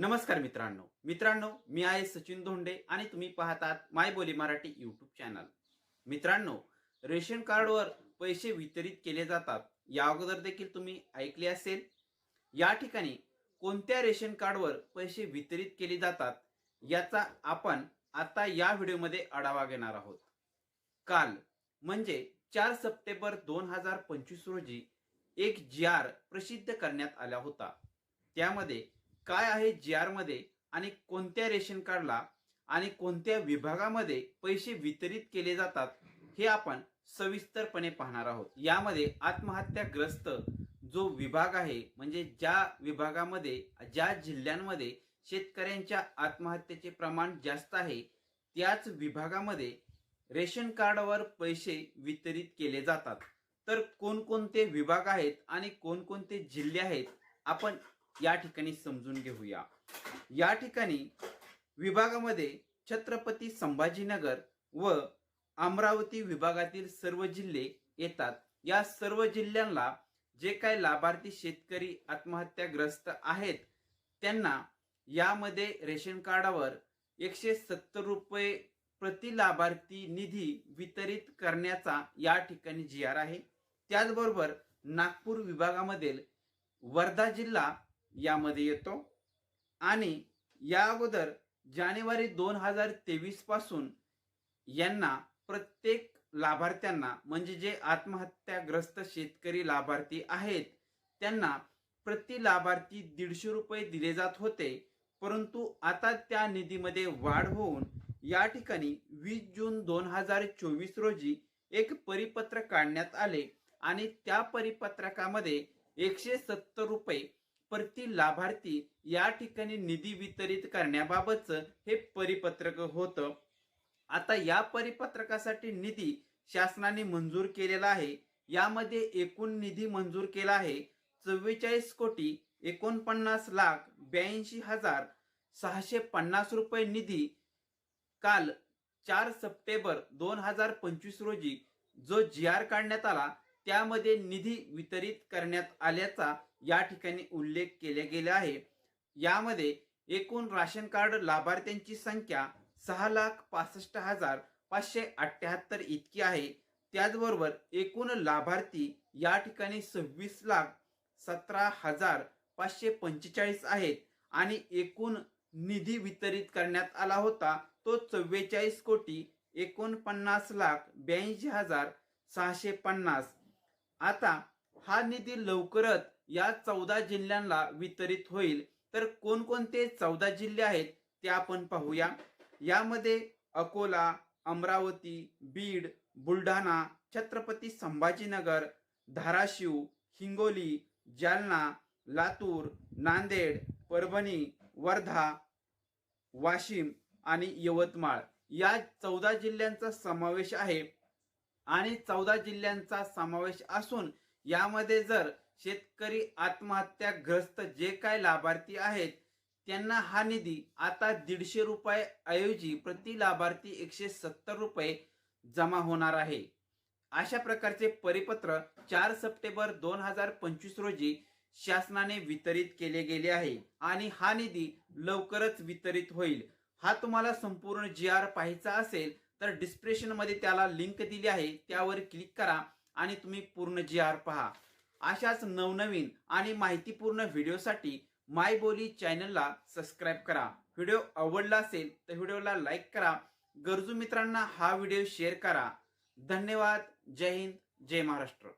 नमस्कार मित्रांनो. मित्रांनो मी आहे सचिन धोंडे आणि तुम्ही पाहतात माय बोली मराठी यूट्यूब चॅनल मित्रांनो रेशन कार्डवर पैसे वितरित केले जातात या अगोदर देखील तुम्ही ऐकले असेल. या ठिकाणी कोणत्या रेशन कार्डवर पैसे वितरित केले जातात याचा आपण आता या व्हिडिओमध्ये आढावा घेणार आहोत. काल म्हणजे चार सप्टेंबर दोन हजार पंचवीस रोजी एक जी आर प्रसिद्ध करण्यात आला होता. त्यामध्ये काय आहे जी आरमध्ये आणि कोणत्या रेशन कार्डला आणि कोणत्या विभागामध्ये पैसे वितरित केले जातात हे आपण सविस्तरपणे पाहणार आहोत. यामध्ये आत्महत्याग्रस्त जो विभाग आहे म्हणजे ज्या विभागामध्ये ज्या जिल्ह्यांमध्ये शेतकऱ्यांच्या आत्महत्येचे प्रमाण जास्त आहे त्याच विभागामध्ये रेशन कार्डवर पैसे वितरित केले जातात. तर कोणकोणते विभाग आहेत आणि कोणकोणते जिल्हे आहेत आपण या ठिकाणी समजून घेऊया. या ठिकाणी विभागामध्ये छत्रपती संभाजीनगर व अमरावती विभागातील सर्व जिल्हे येतात. या सर्व जिल्ह्यांना जे काही लाभार्थी शेतकरी आत्महत्याग्रस्त आहेत त्यांना यामध्ये रेशन कार्डावर एकशे सत्तर रुपये प्रति लाभार्थी निधी वितरित करण्याचा या ठिकाणी जी आर आहे. त्याचबरोबर नागपूर विभागामधील वर्धा जिल्हा यामध्ये येतो. आणि या अगोदर जानेवारी दोन हजार तेवीसपासून यांना प्रत्येक लाभार्थ्यांना म्हणजे जे आत्महत्याग्रस्त शेतकरी लाभार्थी आहेत त्यांना प्रति लाभार्थी दीडशे रुपये दिले जात होते. परंतु आता त्या निधीमध्ये वाढ होऊन या ठिकाणी वीस जून दोन हजार चोवीस रोजी एक परिपत्र काढण्यात आले. आणि त्या परिपत्रकामध्ये एकशे सत्तर रुपये प्रति लाभार्थी या ठिकाणी निधी वितरित करण्याबाबतचं हे परिपत्रक होतं. आता या परिपत्रकासाठी निधी शासनाने मंजूर केलेला आहे. यामध्ये एकूण निधी मंजूर केला आहे चव्वेचाळीस कोटी एकोणपन्नास लाख ब्याऐंशी हजार सहाशे पन्नास रुपये निधी. काल चार सप्टेंबर दोन हजार पंचवीस रोजी जो जी आर काढण्यात आला त्यामध्ये निधी वितरित करण्यात आल्याचा या ठिकाणी उल्लेख केले गेले आहे. यामध्ये एकूण राशन कार्ड लाभार्थ्यांची संख्या सहा लाख पासष्ट हजार पाचशे अठ्ठ्याहत्तर इतकी आहे. त्याचबरोबर एकूण लाभार्थी या ठिकाणी सव्वीस लाख सतरा हजार पाचशे पंचेचाळीस आहेत आणि एकूण निधी वितरित करण्यात आला होता तो चव्वेचाळीस कोटी एकोणपन्नास लाख ब्याऐंशी हजार सहाशे पन्नास. आता हा निधी लवकरच या चौदा जिल्ह्यांना वितरित होईल. तर कोणकोणते चौदा जिल्हे आहेत ते आपण पाहूया. यामध्ये अकोला अमरावती बीड बुलढाणा छत्रपती संभाजीनगर धाराशिव हिंगोली जालना लातूर नांदेड परभणी वर्धा वाशिम आणि यवतमाळ. या चौदा जिल्ह्यांचा समावेश आहे. आणि चौदा जिल्ह्यांचा समावेश असून यामध्ये जर शेतकरी आत्महत्याग्रस्त जे काय लाभार्थी आहेत त्यांना हा निधी आता दीडशे रुपये ऐवजी प्रति लाभार्थी एकशे सत्तर रुपये जमा होणार आहे. अशा प्रकारचे परिपत्र चार सप्टेंबर दोन हजार पंचवीस रोजी शासनाने वितरित केले गेले आहे आणि हा निधी लवकरच वितरित होईल. हा तुम्हाला संपूर्ण जी आर पाहायचा असेल तर डिस्क्रिप्शनमध्ये त्याला लिंक दिली आहे त्यावर क्लिक करा आणि तुम्ही पूर्ण जी आर पहा. अशाच नवनवीन आणि माहितीपूर्ण व्हिडिओसाठी माय बोली चॅनलला सबस्क्राईब करा. व्हिडिओ आवडला असेल तर व्हिडिओला लाईक करा. गरजू मित्रांना हा व्हिडिओ शेअर करा. धन्यवाद. जय हिंद. जय महाराष्ट्र.